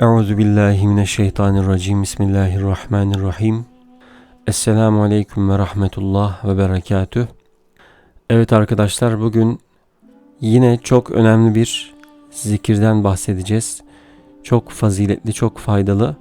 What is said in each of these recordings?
Euzu billahi mineşşeytanirracim. Bismillahirrahmanirrahim. Esselamu aleyküm ve rahmetullah ve berekatüh. Evet arkadaşlar bugün yine çok önemli bir zikirden bahsedeceğiz. Çok faziletli, çok faydalı.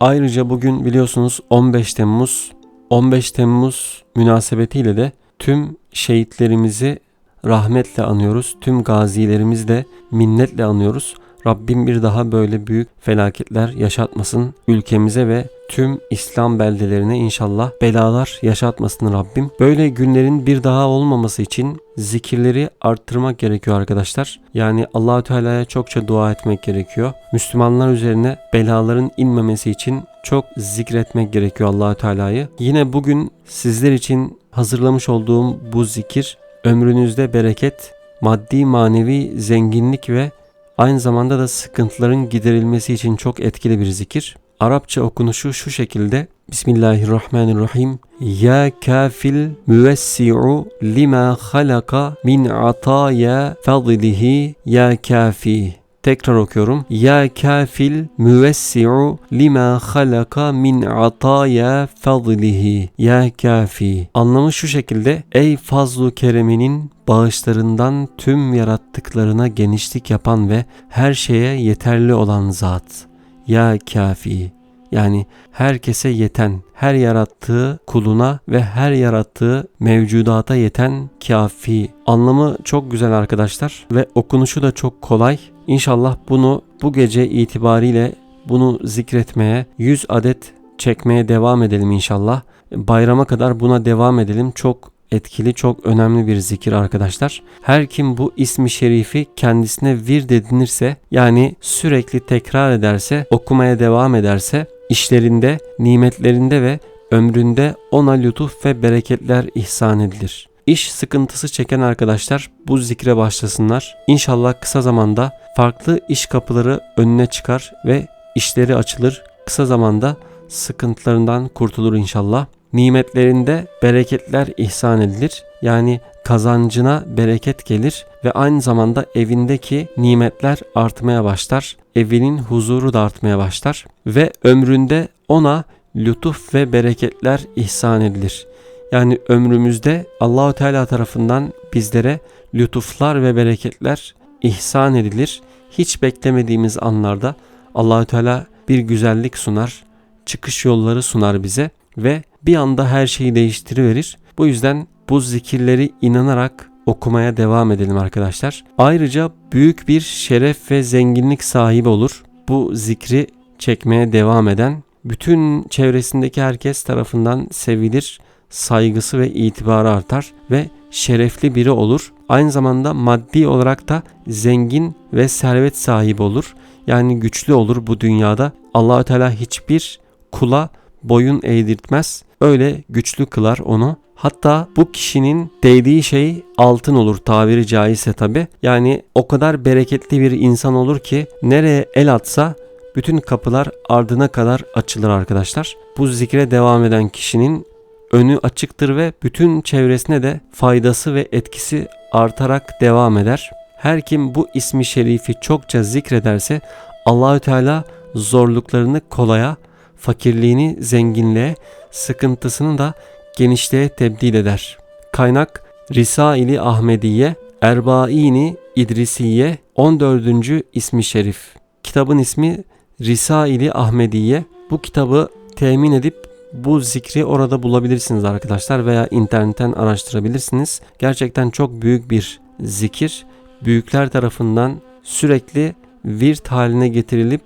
Ayrıca bugün biliyorsunuz 15 Temmuz. 15 Temmuz münasebetiyle de tüm şehitlerimizi rahmetle anıyoruz. Tüm gazilerimizi de minnetle anıyoruz. Rabbim bir daha böyle büyük felaketler yaşatmasın ülkemize ve tüm İslam beldelerine inşallah belalar yaşatmasın Rabbim. Böyle günlerin bir daha olmaması için zikirleri arttırmak gerekiyor arkadaşlar. Yani Allahü Teala'ya çokça dua etmek gerekiyor. Müslümanlar üzerine belaların inmemesi için çok zikretmek gerekiyor Allahü Teala'yı. Yine bugün sizler için hazırlamış olduğum bu zikir ömrünüzde bereket, maddi manevi zenginlik ve Aynı zamanda da sıkıntıların giderilmesi için çok etkili bir zikir. Arapça okunuşu şu şekilde. Bismillahirrahmanirrahim. Ya kafil müvessi'u lima halaka min ataya fadlihi ya kafi. Tekrar okuyorum. Ya kafil müvessi'u lima halaka min ataya fadlihi. Ya kafi. Anlamı şu şekilde. Ey fazlu kereminin bağışlarından tüm yarattıklarına genişlik yapan ve her şeye yeterli olan zat. Ya kafi. Yani herkese yeten, her yarattığı kuluna ve her yarattığı mevcudata yeten kafi. Anlamı çok güzel arkadaşlar ve okunuşu da çok kolay. İnşallah bunu bu gece itibariyle bunu zikretmeye 100 adet çekmeye devam edelim inşallah. Bayrama kadar buna devam edelim. Çok etkili, çok önemli bir zikir arkadaşlar. Her kim bu ismi şerifi kendisine vir edinirse yani sürekli tekrar ederse, okumaya devam ederse işlerinde, nimetlerinde ve ömründe ona lütuf ve bereketler ihsan edilir. İş sıkıntısı çeken arkadaşlar bu zikre başlasınlar. İnşallah kısa zamanda farklı iş kapıları önüne çıkar ve işleri açılır. Kısa zamanda sıkıntılarından kurtulur inşallah. Nimetlerinde bereketler ihsan edilir. Yani kazancına bereket gelir ve aynı zamanda evindeki nimetler artmaya başlar. Evinin huzuru da artmaya başlar ve ömründe ona lütuf ve bereketler ihsan edilir. Yani ömrümüzde Allahu Teala tarafından bizlere lütuflar ve bereketler ihsan edilir. Hiç beklemediğimiz anlarda Allahü Teala bir güzellik sunar, çıkış yolları sunar bize ve bir anda her şeyi değiştiriverir. Bu yüzden bu zikirleri inanarak okumaya devam edelim arkadaşlar. Ayrıca büyük bir şeref ve zenginlik sahibi olur. Bu zikri çekmeye devam eden bütün çevresindeki herkes tarafından sevilir, saygısı ve itibarı artar ve şerefli biri olur. Aynı zamanda maddi olarak da zengin ve servet sahibi olur. Yani güçlü olur bu dünyada. Allahü Teala hiçbir kula boyun eğdirtmez. Öyle güçlü kılar onu. Hatta bu kişinin değdiği şey altın olur tabiri caizse tabi. Yani o kadar bereketli bir insan olur ki nereye el atsa bütün kapılar ardına kadar açılır arkadaşlar. Bu zikre devam eden kişinin önü açıktır ve bütün çevresine de faydası ve etkisi artarak devam eder. Her kim bu ismi şerifi çokça zikrederse Allahü Teala zorluklarını kolaya, fakirliğini zenginliğe, sıkıntısını da genişliğe tebdil eder. Kaynak Risaili Ahmediye, Erbaini İdrisiye 14. ismi şerif. Kitabın ismi Risaili Ahmediye. Bu kitabı temin edip bu zikri orada bulabilirsiniz arkadaşlar veya internetten araştırabilirsiniz. Gerçekten çok büyük bir zikir. Büyükler tarafından sürekli virt haline getirilip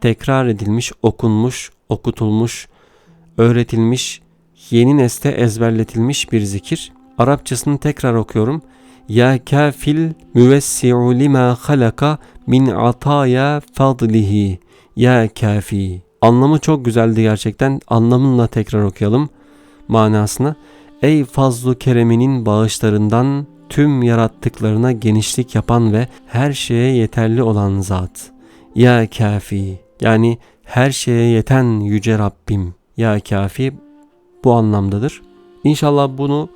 tekrar edilmiş, okunmuş, okutulmuş, öğretilmiş, yeni nesle ezberletilmiş bir zikir. Arapçasını tekrar okuyorum. Ya kafil müvessi'u lima halaka min ataya fadlihi. Ya kafi. Anlamı çok güzeldi gerçekten. Anlamınla tekrar okuyalım manasını. Ey fazlu kereminin bağışlarından tüm yarattıklarına genişlik yapan ve her şeye yeterli olan zat. Ya kafi. Yani her şeye yeten yüce Rabbim. Ya kafi bu anlamdadır. İnşallah bunu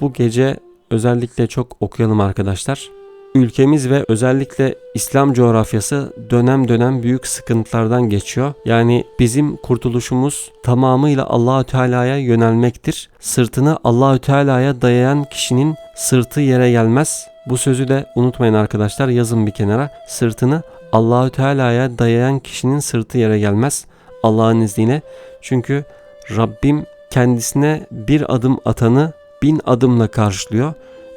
bu gece özellikle çok okuyalım arkadaşlar. Ülkemiz ve özellikle İslam coğrafyası dönem dönem büyük sıkıntılardan geçiyor. Yani bizim kurtuluşumuz tamamıyla Allahü Teala'ya yönelmektir. Sırtını Allahü Teala'ya dayayan kişinin sırtı yere gelmez. Bu sözü de unutmayın arkadaşlar. Yazın bir kenara. Sırtını Allahü Teala'ya dayayan kişinin sırtı yere gelmez. Allah'ın izniyle. Çünkü Rabbim kendisine bir adım atanı bin adımla karşılıyor.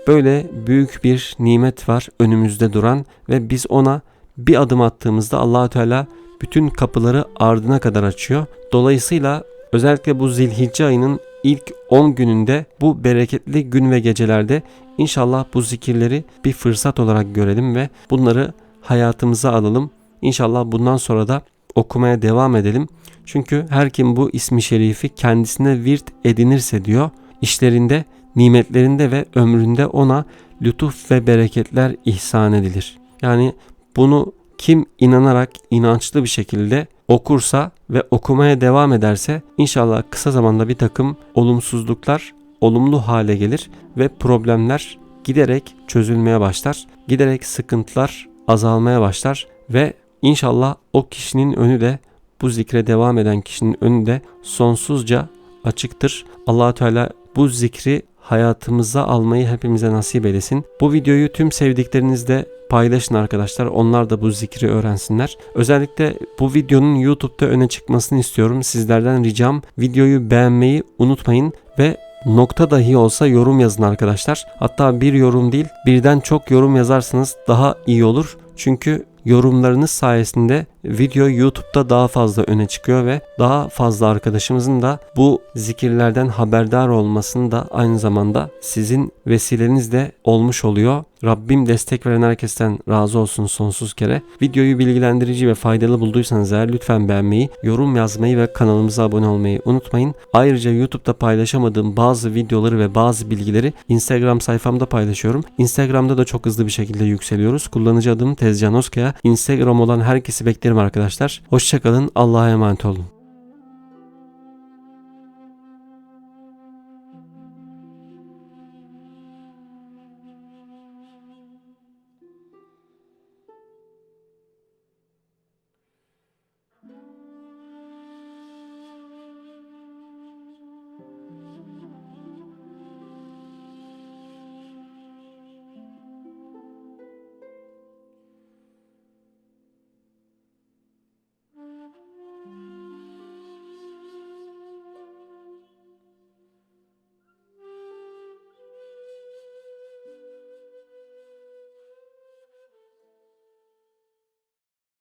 Böyle büyük bir nimet var önümüzde duran ve biz ona bir adım attığımızda Allahü Teala bütün kapıları ardına kadar açıyor. Dolayısıyla özellikle bu Zilhicce ayının ilk 10 gününde bu bereketli gün ve gecelerde inşallah bu zikirleri bir fırsat olarak görelim ve bunları hayatımıza alalım. İnşallah bundan sonra da okumaya devam edelim. Çünkü her kim bu ismi şerifi kendisine virt edinirse diyor işlerinde, nimetlerinde ve ömründe ona lütuf ve bereketler ihsan edilir. Yani bunu kim inanarak inançlı bir şekilde okursa ve okumaya devam ederse inşallah kısa zamanda bir takım olumsuzluklar olumlu hale gelir ve problemler giderek çözülmeye başlar. Giderek sıkıntılar azalmaya başlar ve inşallah o kişinin önü de bu zikre devam eden kişinin önü de sonsuzca açıktır. allah Teala bu zikri hayatımıza almayı hepimize nasip eylesin. Bu videoyu tüm sevdiklerinizle paylaşın arkadaşlar. Onlar da bu zikri öğrensinler. Özellikle bu videonun YouTube'da öne çıkmasını istiyorum. Sizlerden ricam videoyu beğenmeyi unutmayın ve nokta dahi olsa yorum yazın arkadaşlar. Hatta bir yorum değil birden çok yorum yazarsanız daha iyi olur. Çünkü yorumlarınız sayesinde video YouTube'da daha fazla öne çıkıyor ve daha fazla arkadaşımızın da bu zikirlerden haberdar olmasını da aynı zamanda sizin vesilenizle olmuş oluyor. Rabbim destek veren herkesten razı olsun sonsuz kere. Videoyu bilgilendirici ve faydalı bulduysanız eğer lütfen beğenmeyi, yorum yazmayı ve kanalımıza abone olmayı unutmayın. Ayrıca YouTube'da paylaşamadığım bazı videoları ve bazı bilgileri Instagram sayfamda paylaşıyorum. Instagram'da da çok hızlı bir şekilde yükseliyoruz. Kullanıcı adım Tezcan Oskaya. Instagram olan herkesi beklerim arkadaşlar. Hoşçakalın. Allah'a emanet olun.